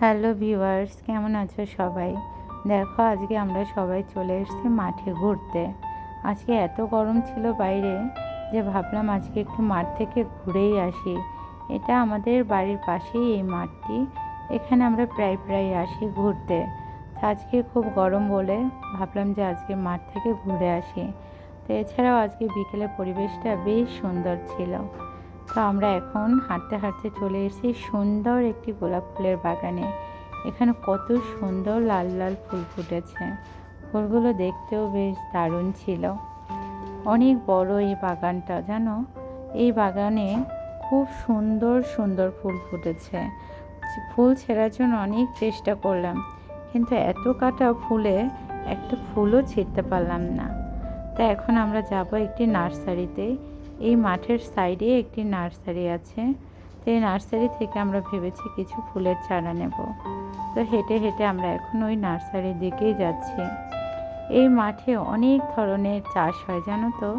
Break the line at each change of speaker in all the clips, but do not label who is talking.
Hello viewers, কেমন আছো সবাই? দেখো, আজকে আমরা সবাই চলে এসেছি মাঠে ঘুরতে। আজকে এত গরম ছিল বাইরে যে ভাবলাম আজকে একটু মাঠ থেকে ঘুরেই আসি। এটা আমাদের বাড়ির পাশেই এই মাঠটি। এখানে আমরা প্রায় প্রায় আসি ঘুরতে। আজকে খুব গরম বলে ভাবলাম যে আজকে মাঠ থেকে ঘুরে আসি। তো এছাড়াও আজকে বিকেলে পরিবেশটা বেশ সুন্দর ছিল। তো আমরা এখন হাঁটতে হাঁটতে চলে এসেছি সুন্দর একটি গোলাপ ফুলের বাগানে। এখানে কত সুন্দর লাল লাল ফুল ফুটেছে। ফুলগুলো দেখতেও বেশ দারুণ ছিল। অনেক বড় এই বাগানটা, জানো? এই বাগানে খুব সুন্দর সুন্দর ফুল ফুটেছে। ফুল ছেঁড়ার জন্য অনেক চেষ্টা করলাম, কিন্তু এত কাটা ফুলে একটা ফুলও ছিঁড়তে পারলাম না। তা এখন আমরা যাব একটি নার্সারিতে। এই মাঠের সাইডে একটি নার্সারি আছে। তো এই নার্সারি থেকে আমরা ভেবেছি কিছু ফুলের চারা নেব। তো হেঁটে হেঁটে আমরা এখন ওই নার্সারির দিকেই যাচ্ছি। এই মাঠে অনেক ধরনের চাষ হয়, জানো তো?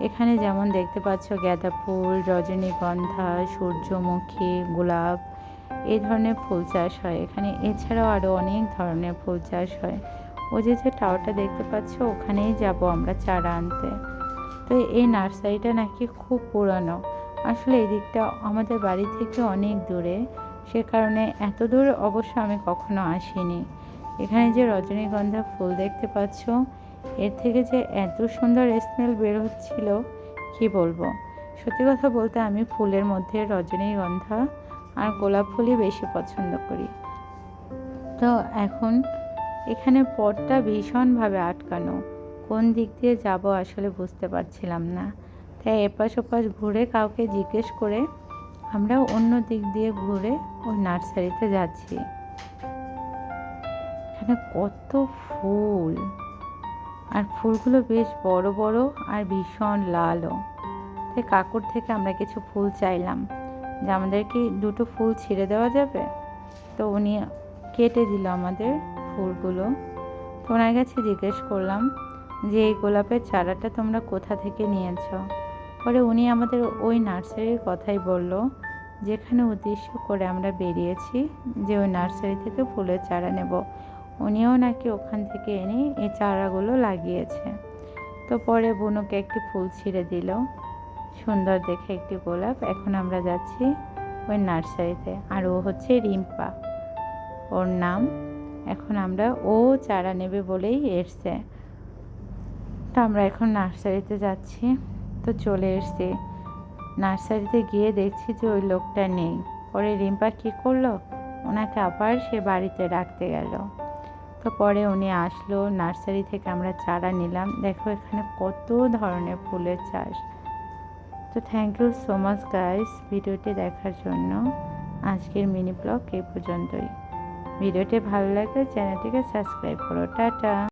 এখানে যেমন দেখতে পাচ্ছ গাঁদা ফুল, রজনীগন্ধা, সূর্যমুখী, গোলাপ, এই ধরনের ফুল চাষ হয়। এখানে এছাড়াও আরও অনেক ধরনের ফুল চাষ হয়। ও যে যে টাওয়ারটা দেখতে পাচ্ছ, ওখানেই যাব আমরা চারা আনতে। তো এই নার্সারিটা নাকি খুব পুরানো। আসলে এই দিকটা আমাদের বাড়ি থেকে অনেক দূরে। সে কারণে এত দূর অবশ্য আমি কখনো আসিনি। এখানে যে রজনীগন্ধা ফুল দেখতে পাচ্ছ, এর থেকে যে এত সুন্দর স্মেল বের হচ্ছিল, কি বলব? সত্যি কথা বলতে আমি ফুলের মধ্যে রজনীগন্ধা আর গোলাপ ফুলই বেশি পছন্দ করি। তো এখন এখানে পথটা ভীষণভাবে আটকানো। কোন দিক দিয়ে যাব আসলে বুঝতে পারছিলাম না। তাই এপাশ ওপাশ ঘুরে কাউকে জিজ্ঞেস করে আমরা অন্য দিক দিয়ে ঘুরে ওই নার্সারিতে যাচ্ছি। এখানে কত ফুল! আর ফুলগুলো বেশ বড় বড় আর ভীষণ লালও। তাই কাকুর থেকে আমরা কিছু ফুল চাইলাম। যে আমাদের কি দুটো ফুল ছিঁড়ে দেওয়া যাবে? তো উনি কেটে দিল আমাদের ফুলগুলো। তো ওনার কাছে জিজ্ঞেস করলাম যে এই গোলাপের চারাটা তোমরা কোথা থেকে নিয়েছ? পরে উনি আমাদের ওই নার্সারির কথাই বলল, যেখানে উদ্দেশ্য করে আমরা বেরিয়েছি, যে ওই নার্সারি থেকে ফুলের চারা নেব। উনিও নাকি ওখান থেকে এনে এই চারাগুলো লাগিয়েছে। তো পরে বুনুকে একটি ফুল ছিঁড়ে দিল। সুন্দর দেখে একটি গোলাপ, এখন আমরা যাচ্ছি ওই নার্সারিতে। আর ও হচ্ছে রিম্পা। ওর নাম, এখন আমরা ও চারা নেবে বলেই এসছে। তো আমরা এখন নার্সারিতে যাচ্ছি। তো চলে এসছি। নার্সারিতে গিয়ে দেখছি যে ওই লোকটা নেই। পরে রিম্পা কী করল? ওনাকে আবার সে বাড়িতে রাখতে গেল। তো পরে উনি আসলো, নার্সারি থেকে আমরা চারা নিলাম। দেখো এখানে কত ধরনের ফুলের চাষ। তো thank you so much guys ভিডিওটি দেখার জন্য। আজকের মিনি ব্লগ এই পর্যন্তই। ভিডিওটি ভালো লাগলে চ্যানেলটিকে সাবস্ক্রাইব করো। টাটা।